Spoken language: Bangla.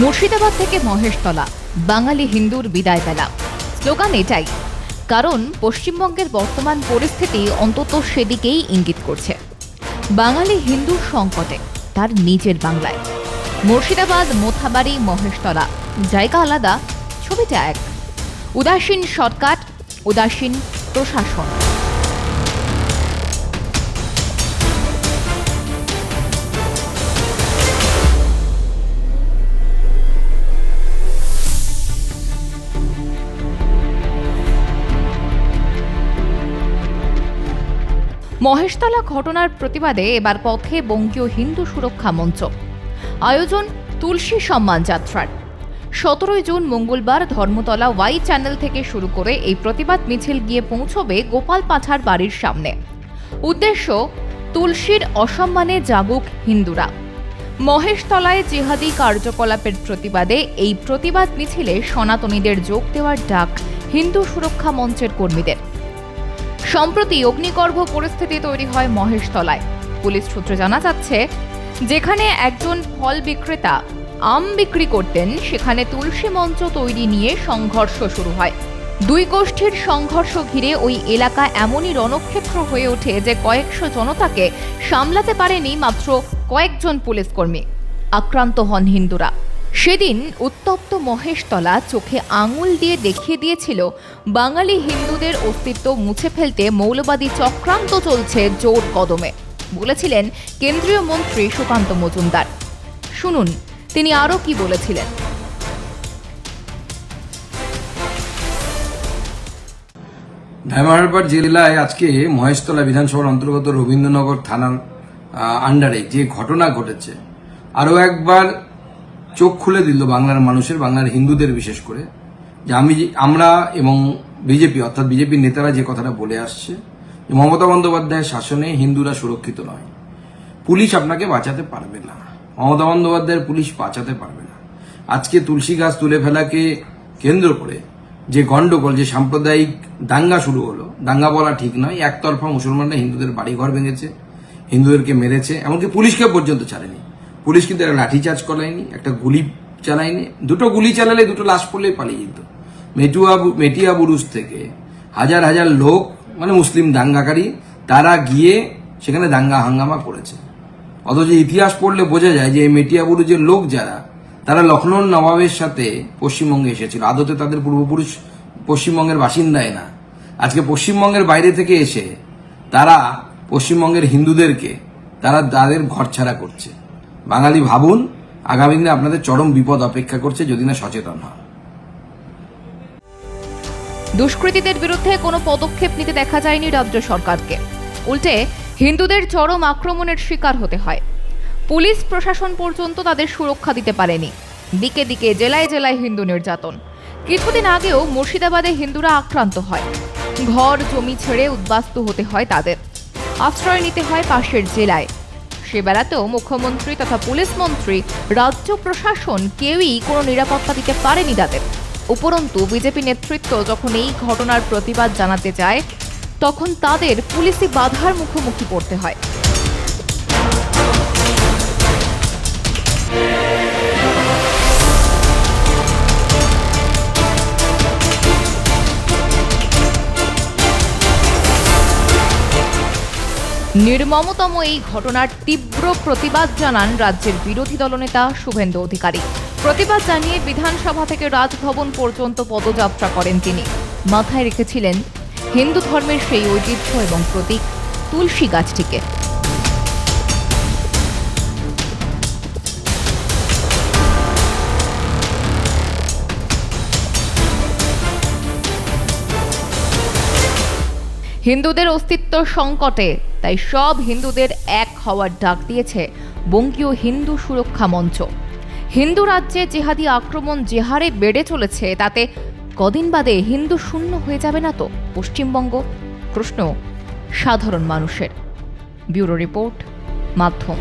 মুর্শিদাবাদ থেকে মহেশতলা, বাঙালি হিন্দুর বিদায় বেলা। স্লোগান এটাই, কারণ পশ্চিমবঙ্গের বর্তমান পরিস্থিতি অন্তত সেদিকেই ইঙ্গিত করছে। বাঙালি হিন্দুর সংকটে, তার নিজের বাংলায়। মুর্শিদাবাদ, মোথাবাড়ি, মহেশতলা, জায়গা আলাদা, ছবিটা এক। উদাসীন সরকার, উদাসীন প্রশাসন। মহেশতলা ঘটনার প্রতিবাদে এবার পথে বঙ্গীয় হিন্দু সুরক্ষা মঞ্চ। আয়োজন তুলসী সম্মান যাত্রার। সতেরোই জুন মঙ্গলবার ধর্মতলা ওয়াই চ্যানেল থেকে শুরু করে এই প্রতিবাদ মিছিল গিয়ে পৌঁছবে গোপাল পাঠার বাড়ির সামনে। উদ্দেশ্য, তুলসীর অসম্মানে জাগুক হিন্দুরা। মহেশতলায় জিহাদি কার্যকলাপের প্রতিবাদে এই প্রতিবাদ মিছিলে সনাতনীদের যোগ দেওয়ার ডাক হিন্দু সুরক্ষা মঞ্চের কর্মীদের। সম্প্রতি অগ্নিগর্ভ পরিস্থিতি তৈরি হয় মহেশতলায়। পুলিশ সূত্রে জানা যাচ্ছে, যেখানে একজন ফল বিক্রেতা আম বিক্রি করতেন, সেখানে তুলসী মঞ্চ তৈরি নিয়ে সংঘর্ষ শুরু হয়। দুই গোষ্ঠীর সংঘর্ষ ঘিরে ওই এলাকা এমনই রণক্ষেত্র হয়ে ওঠে যে কয়েকশো জনতাকে সামলাতে পারেনি মাত্র কয়েকজন পুলিশ কর্মী। আক্রান্ত হন হিন্দুরা। সেদিন উত্তপ্ত মহেশতলা চোখে আঙুল দিয়ে দেখিয়ে দিয়েছিল, বাঙালি হিন্দুদের অস্তিত্ব মুছে ফেলতে মৌলবাদী চক্রান্ত চলছে জোর কদমে, বলেছিলেন কেন্দ্রীয় মন্ত্রী সুকান্ত মজুমদার। শুনুন, তিনি আরও কি বলেছিলেন। ধামারপাড় জেলায় আজকে মহেশতলা বিধানসভার অন্তর্গত রবীন্দ্রনগর থানার আন্ডারে যে ঘটনা ঘটেছে আরও একবার চোখ খুলে দিল বাংলার মানুষের, বাংলার হিন্দুদের বিশেষ করে, যে আমি আমরা এবং বিজেপি, অর্থাৎ বিজেপির নেতারা যে কথাটা বলে আসছে, যে মমতা বন্দ্যোপাধ্যায়ের শাসনে হিন্দুরা সুরক্ষিত নয়। পুলিশ আপনাকে বাঁচাতে পারবে না। মমতা বন্দ্যোপাধ্যায়ের পুলিশ বাঁচাতে পারবে না। আজকে তুলসী গাছ তুলে ফেলাকে কেন্দ্র করে যে গন্ডগোল, যে সাম্প্রদায়িক দাঙ্গা শুরু হলো, দাঙ্গা বলা ঠিক নয়, একতরফা মুসলমানরা হিন্দুদের বাড়িঘর ভেঙেছে, হিন্দুদেরকে মেরেছে, এমনকি পুলিশকে পর্যন্ত ছাড়েনি। পুলিশ কিন্তু একটা লাঠিচার্জ করায়নি, একটা গুলি চালায়নি। দুটো গুলি চালালে দুটো লাশ পড়লেই পালিয়ে যেত। মেটুয়া মেটিয়া বুরুজ থেকে হাজার হাজার লোক মানে মুসলিম দাঙ্গাকারী, তারা গিয়ে সেখানে দাঙ্গা হাঙ্গামা করেছে। অথচ ইতিহাস পড়লে বোঝা যায় যে এই মেটিয়াবুরুজের লোক যারা, তারা লখনৌর নবাবের সাথে পশ্চিমবঙ্গে এসেছিল। আদতে তাদের পূর্বপুরুষ পশ্চিমবঙ্গের বাসিন্দাই না। আজকে পশ্চিমবঙ্গের বাইরে থেকে এসে তারা পশ্চিমবঙ্গের হিন্দুদেরকে, তারা তাদের ঘরছাড়া করছে। বাঙালি ভাবুন, আগামী দিনে আপনাদের চরম বিপদ অপেক্ষা করছে যদি না সচেতন হন। দুষ্কৃতীদের বিরুদ্ধে কোনো পদক্ষেপ নিতে দেখা যায়নি রাজ্য সরকারকে। উল্টে হিন্দুদের চরম আক্রমণের শিকার হতে হয়। পুলিশ প্রশাসন পর্যন্ত তাদের সুরক্ষা দিতে পারেনি। দিকে দিকে, জেলায় জেলায় হিন্দু নির্যাতন। কিছুদিন আগেও মুর্শিদাবাদে হিন্দুরা আক্রান্ত হয়। ঘর, জমি ছেড়ে উদ্বাস্ত হতে হয় তাদের। আশ্রয় নিতে হয় পাশের জেলায়। সে বেলাতেও মুখ্যমন্ত্রী তথা পুলিশ মন্ত্রী, রাজ্য প্রশাসন কেউই কোনো নিরাপত্তা দিতে পারেনি তাদের। উপরন্তু, বিজেপি নেতৃত্ব যখন এই ঘটনার প্রতিবাদ জানাতে যায় তখন তাদের পুলিশি বাধার মুখোমুখি পড়তে হয়। নির্মমতম এই ঘটনার তীব্র প্রতিবাদ জানান রাজ্যের বিরোধী দলনেতা শুভেন্দু অধিকারী। প্রতিবাদ জানিয়ে বিধানসভা থেকে রাজভবন পর্যন্ত পদযাত্রা করেন তিনি। মাথায় রেখেছিলেন, হিন্দু ধর্মের সেই ঐতিহ্য এবং প্রতীক তুলসী গাছটিকে। হিন্দুদের অস্তিত্ব সংকটে, তাই সব হিন্দুদের এক হওয়ার ডাক দিয়েছে বঙ্গীয় হিন্দু সুরক্ষা মঞ্চ। হিন্দু রাজ্যে জেহাদি আক্রমণ যে হারে বেড়ে চলেছে, তাতে কদিন বাদে হিন্দু শূন্য হয়ে যাবে না তো? পশ্চিমবঙ্গ, প্রশ্ন সাধারণ মানুষের। ব্যুরো রিপোর্ট, মাধ্যম।